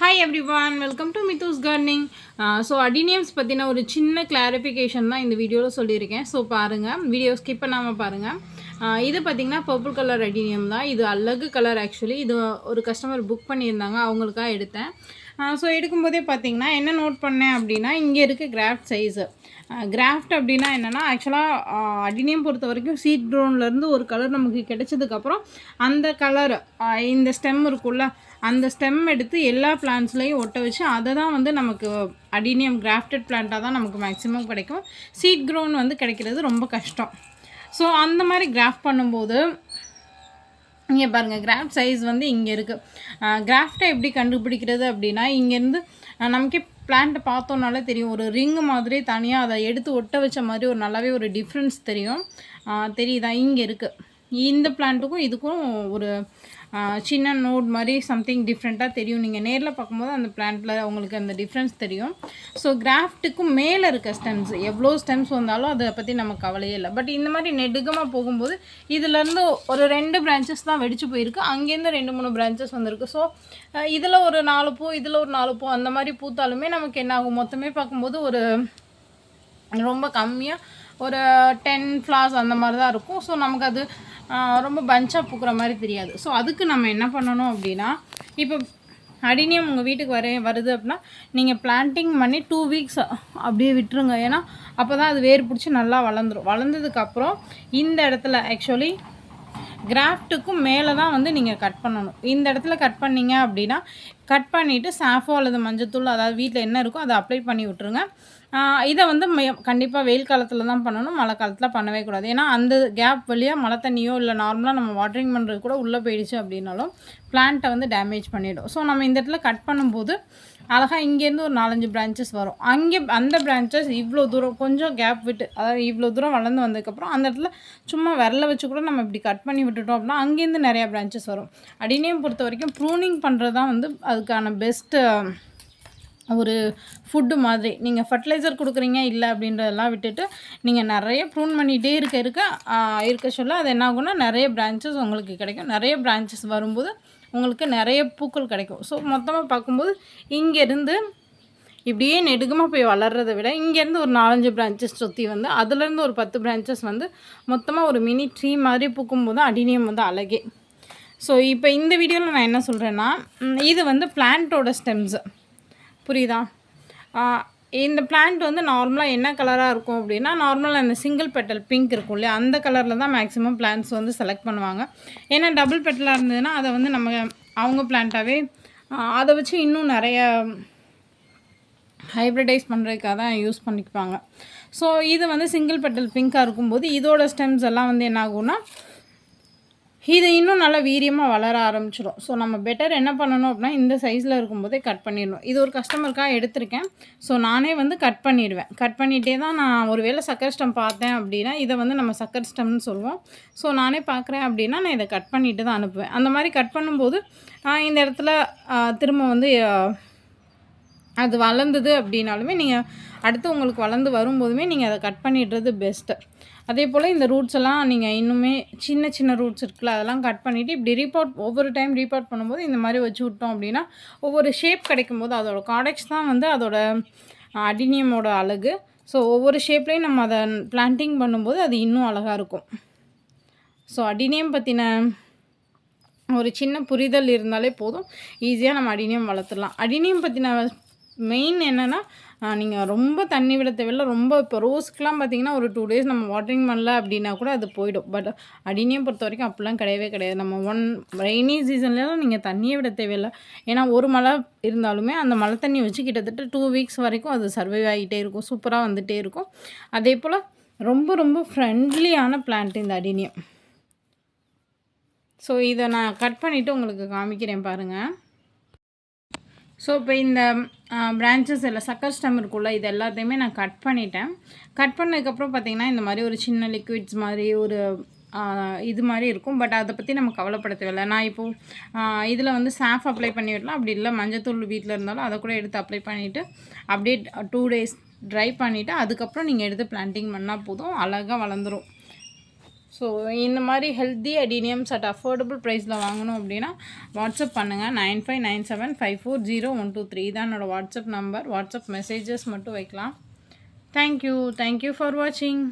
Hi everyone welcome to Mithu's gardening so adeniums பற்றின ஒரு சின்ன கிளாரிஃபிகேஷன் தான் இந்த வீடியோவில் சொல்லியிருக்கேன். ஸோ பாருங்கள் வீடியோ ஸ்கிப் பண்ணாமல் பாருங்கள் uh, இது பார்த்திங்கன்னா பர்பிள் கலர் அடினியம் தான். இது அழகு கலர் ஆக்சுவலி இது ஒரு கஸ்டமர் புக் பண்ணியிருந்தாங்க. அவங்களுக்காக எடுத்தேன். ஸோ எடுக்கும்போதே பார்த்தீங்கன்னா என்ன நோட் பண்ணேன் அப்படின்னா இங்கே இருக்க கிராஃப்ட் சைஸு கிராஃப்ட் அப்படின்னா என்னென்னா ஆக்சுவலாக அடினியம் பொறுத்த வரைக்கும் சீட் ட்ரோன்லேருந்து ஒரு கலர் நமக்கு கிடைச்சதுக்கப்புறம் அந்த கலர் இந்த ஸ்டெம் இருக்குல்ல அந்த ஸ்டெம் எடுத்து எல்லா பிளான்ட்ஸ்லையும் ஒட்ட வச்சு அதை தான் வந்து நமக்கு அடினியம் கிராஃப்டட் பிளான்ட்டாக தான் நமக்கு மேக்ஸிமம் கிடைக்கும். சீட் க்ரோன் வந்து கிடைக்கிறது ரொம்ப கஷ்டம். ஸோ அந்த மாதிரி கிராஃப்ட் பண்ணும்போது இங்கே பாருங்கள் கிராஃப்ட் சைஸ் வந்து இங்கே இருக்குது கிராஃப்டை எப்படி கண்டுபிடிக்கிறது அப்படின்னா இங்கேருந்து நமக்கே பிளான்ட்டை பார்த்தோன்னாலே தெரியும். ஒரு ரிங் மாதிரி தனியாக அதை எடுத்து ஒட்ட வச்ச மாதிரி ஒரு நல்லாவே ஒரு டிஃப்ரென்ஸ் தெரியும். தெரியுதா? இங்கே இருக்குது இந்த பிளான்ட்டுக்கும் இதுக்கும் ஒரு சின்ன நோட் மாதிரி சம்திங் டிஃப்ரெண்ட்டாக தெரியும். நீங்கள் நேரில் பார்க்கும்போது அந்த பிளான்ட்டில் உங்களுக்கு அந்த டிஃப்ரென்ஸ் தெரியும். ஸோ கிராஃப்ட்டுக்கும் மேலே இருக்க ஸ்டெம்ஸ் எவ்வளோ ஸ்டெம்ஸ் வந்தாலும் அதை பற்றி நமக்கு கவலையே இல்லை. பட் இந்த மாதிரி நெடுகமாக போகும்போது இதுலேருந்து ஒரு ரெண்டு பிரான்ச்சஸ் தான் வெடிச்சு போயிருக்கு. அங்கேருந்து ரெண்டு மூணு பிரான்ச்சஸ் வந்திருக்கு. ஸோ இதில் ஒரு நாலு பூ இதில் ஒரு நாலு பூ அந்த மாதிரி பூத்தாலுமே நமக்கு என்ன ஆகும்? மொத்தமே பார்க்கும்போது ஒரு ரொம்ப கம்மியாக ஒரு டென் ஃப்ளார்ஸ் அந்த மாதிரி தான் இருக்கும். ஸோ நமக்கு அது ரொம்ப பஞ்சாக பூக்கிற மாதிரி தெரியாது. ஸோ அதுக்கு நம்ம என்ன பண்ணணும் அப்படின்னா இப்போ அடினியம் உங்கள் வீட்டுக்கு வர வருது அப்படின்னா நீங்கள் பிளான்டிங் பண்ணி டூ வீக்ஸ் அப்படியே விட்டுருங்க. ஏன்னா அப்போ தான் அது வேர் பிடிச்சி நல்லா வளர்ந்துடும் வளர்ந்ததுக்கப்புறம் இந்த இடத்துல ஆக்சுவலி கிராஃப்ட்டுக்கும் மேலே தான் வந்து நீங்கள் கட் பண்ணணும். இந்த இடத்துல கட் பண்ணீங்க அப்படின்னா கட் பண்ணிவிட்டு சாஃபோ அல்லது மஞ்சத்தூள் அதாவது வீட்டில் என்ன இருக்கோ அதை அப்ளை பண்ணி விட்ருங்க இதை வந்து கண்டிப்பாக வெயில் காலத்தில் தான் பண்ணணும் மழை காலத்தில் பண்ணவே கூடாது. ஏன்னா அந்த கேப் வழியாக மழை தண்ணியோ இல்லை நார்மலாக நம்ம வாட்டரிங் பண்ணுறது கூட உள்ளே போயிடுச்சு அப்படின்னாலும் பிளான்ட்டை வந்து டேமேஜ் பண்ணிவிடும் ஸோ நம்ம இந்த இடத்துல கட் பண்ணும்போது அழகாக இங்கேருந்து ஒரு நாலஞ்சு பிரான்ச்சஸ் வரும். அங்கே அந்த பிரான்ச்சஸ் இவ்வளோ தூரம் கொஞ்சம் கேப் விட்டு அதாவது இவ்வளோ தூரம் வளர்ந்து வந்ததுக்கப்புறம் அந்த இடத்துல சும்மா விரல வச்சு கூட நம்ம இப்படி கட் பண்ணி விட்டுட்டோம் அப்படின்னா அங்கேருந்து நிறையா பிரான்ச்சஸ் வரும். அடினியம் பொறுத்த வரைக்கும் ப்ரூனிங் பண்ணுறது தான் வந்து அதுக்கான பெஸ்ட்டு ஒரு ஃபுட்டு மாதிரி. நீங்கள் ஃபர்டிலைசர் கொடுக்குறீங்க இல்லை அப்படின்றதெல்லாம் விட்டுட்டு நீங்கள் நிறைய ப்ரூன் பண்ணிகிட்டே இருக்க இருக்க இருக்க சொல்ல அது என்ன ஆகும்னா நிறைய பிரான்ச்சஸ் உங்களுக்கு கிடைக்கும். நிறைய பிரான்ச்சஸ் வரும்போது உங்களுக்கு நிறைய பூக்கள் கிடைக்கும். ஸோ மொத்தமாக பார்க்கும்போது இங்கேருந்து இப்படியே நெடுகமாக போய் வளர்றதை விட இங்கேருந்து ஒரு நாலஞ்சு பிரான்ச்சஸ் சுற்றி வந்து அதுலேருந்து ஒரு பத்து பிரான்ச்சஸ் வந்து மொத்தமாக ஒரு மினி ட்ரீ மாதிரி பூக்கும்போது அடினியம் வந்து அழகே. ஸோ இப்போ இந்த வீடியோவில் நான் என்ன சொல்கிறேன்னா இது வந்து பிளான்ட்டோட ஸ்டெம்ஸு புரியுதா? இந்த பிளான்ட் வந்து நார்மலாக என்ன கலராக இருக்கும் அப்படின்னா நார்மலாக அந்த சிங்கிள் பெட்டல் பிங்க் இருக்கும் இல்லையா? அந்த கலரில் தான் மேக்ஸிமம் பிளான்ட்ஸ் வந்து செலக்ட் பண்ணுவாங்க. ஏன்னா டபுள் பெட்டலாக இருந்ததுன்னா அதை வந்து நம்ம அவங்க பிளான்ட்டாகவே அதை வச்சு இன்னும் நிறைய ஹைப்ரிடைஸ் பண்ணுறதுக்காக தான் யூஸ் பண்ணிக்குவாங்க. ஸோ இது வந்து சிங்கிள் பெட்டல் பிங்காக இருக்கும்போது இதோட ஸ்டெம்ஸ் எல்லாம் வந்து என்ன ஆகும்னா இது இன்னும் நல்லா வீரியமாக வளர ஆரம்பிச்சிடும் ஸோ நம்ம பெட்டர் என்ன பண்ணணும் அப்படின்னா இந்த சைஸில் இருக்கும்போதே கட் பண்ணிடணும். இது ஒரு கஸ்டமருக்காக எடுத்திருக்கேன். ஸோ நானே வந்து கட் பண்ணிடுவேன். கட் பண்ணிகிட்டே தான் நான் ஒரு வேளை சக்கர் ஸ்டம் பார்த்தேன் அப்படின்னா இதை வந்து நம்ம சக்கர் ஸ்டம்னு சொல்லுவோம். ஸோ நானே பார்க்குறேன் அப்படின்னா நான் இதை கட் பண்ணிட்டு தான் அனுப்புவேன். அந்த மாதிரி கட் பண்ணும்போது இந்த இடத்துல திரும்ப வந்து அது வளர்ந்தது அப்படின்னாலுமே நீங்கள் அடுத்து உங்களுக்கு வளர்ந்து வரும்போதுமே நீங்கள் அதை கட் பண்ணிடுறது பெஸ்ட்டு அதே போல் இந்த ரூட்ஸ் எல்லாம் நீங்கள் இன்னுமே சின்ன சின்ன ரூட்ஸ் இருக்குல்ல அதெல்லாம் கட் பண்ணிவிட்டு இப்படி ரீபாட் ஒவ்வொரு டைம் ரீபாட் பண்ணும்போது இந்த மாதிரி வச்சு விட்டோம் அப்படின்னா ஒவ்வொரு ஷேப் கிடைக்கும் போது அதோட காடெக்ஸ் தான் வந்து அதோட அடினியமோட அழகு. ஸோ ஒவ்வொரு ஷேப்லேயும் நம்ம அதை பிளான்டிங் பண்ணும்போது அது இன்னும் அழகாக இருக்கும். ஸோ அடினியம் பற்றின ஒரு சின்ன புரிதல் இருந்தாலே போதும். ஈஸியாக நம்ம அடினியம் வளர்த்துடலாம். அடினியம் பற்றின மெயின் என்னென்னா நீங்கள் ரொம்ப தண்ணி விட தேவையில்ல. ரொம்ப இப்போ ரோஸ்க்கெலாம் பார்த்தீங்கன்னா ஒரு டூ டேஸ் நம்ம வாட்டரிங் பண்ணல அப்படின்னா கூட அது போயிடும். பட் அடினியம் பொறுத்த வரைக்கும் அப்படிலாம் கிடையவே கிடையாது. நம்ம ஒன் ரெய்னி சீசன்லலாம் நீங்கள் தண்ணியே விட தேவையில்லை. ஏன்னா ஒரு மழை இருந்தாலுமே அந்த மழை தண்ணி வச்சு கிட்டத்தட்ட டூ வீக்ஸ் வரைக்கும் அது சர்வைவ் ஆகிட்டே இருக்கும். சூப்பராக வந்துகிட்டே இருக்கும். அதே போல் ரொம்ப ரொம்ப ஃப்ரெண்ட்லியான பிளான்ட் இந்த அடினியம். ஸோ இதை நான் கட் பண்ணிவிட்டு உங்களுக்கு காமிக்கிறேன் பாருங்கள் ஸோ இப்போ இந்த பிரான்ச்சஸ் இல்லை சக்கர் ஸ்டம் இருக்குல்ல இது எல்லாத்தையுமே நான் கட் பண்ணிட்டேன். கட் பண்ணதுக்கப்புறம் பார்த்திங்கன்னா இந்த மாதிரி ஒரு சின்ன லிக்விட்ஸ் மாதிரி ஒரு இது மாதிரி இருக்கும். பட் அதை பற்றி நம்ம கவலைப்பட தேவையில்ல. நான் இப்போது இதில் வந்து சாஃப் அப்ளை பண்ணி விடலாம் அப்படி இல்லை மஞ்சத்தூள் வீட்டில் இருந்தாலும் அதை கூட எடுத்து அப்ளை பண்ணிவிட்டு அப்படியே டூ டேஸ் ட்ரை பண்ணிவிட்டு அதுக்கப்புறம் நீங்கள் எடுத்து பிளான்டிங் பண்ணால் போதும். அழகாக வளர்ந்துரும். ஸோ இந்த மாதிரி ஹெல்த்தி அடினியம்ஸ் அட் அஃபோர்டபுள் ப்ரைஸில் வாங்கணும் அப்படின்னா வாட்ஸ்அப் பண்ணுங்கள் nine five nine seven five four zero one two three தான் என்னோடய வாட்ஸ்அப் நம்பர் வாட்ஸ்அப் மெசேஜஸ் மட்டும் வைக்கலாம். தேங்க்யூ தேங்க்யூ ஃபார் வாட்சிங்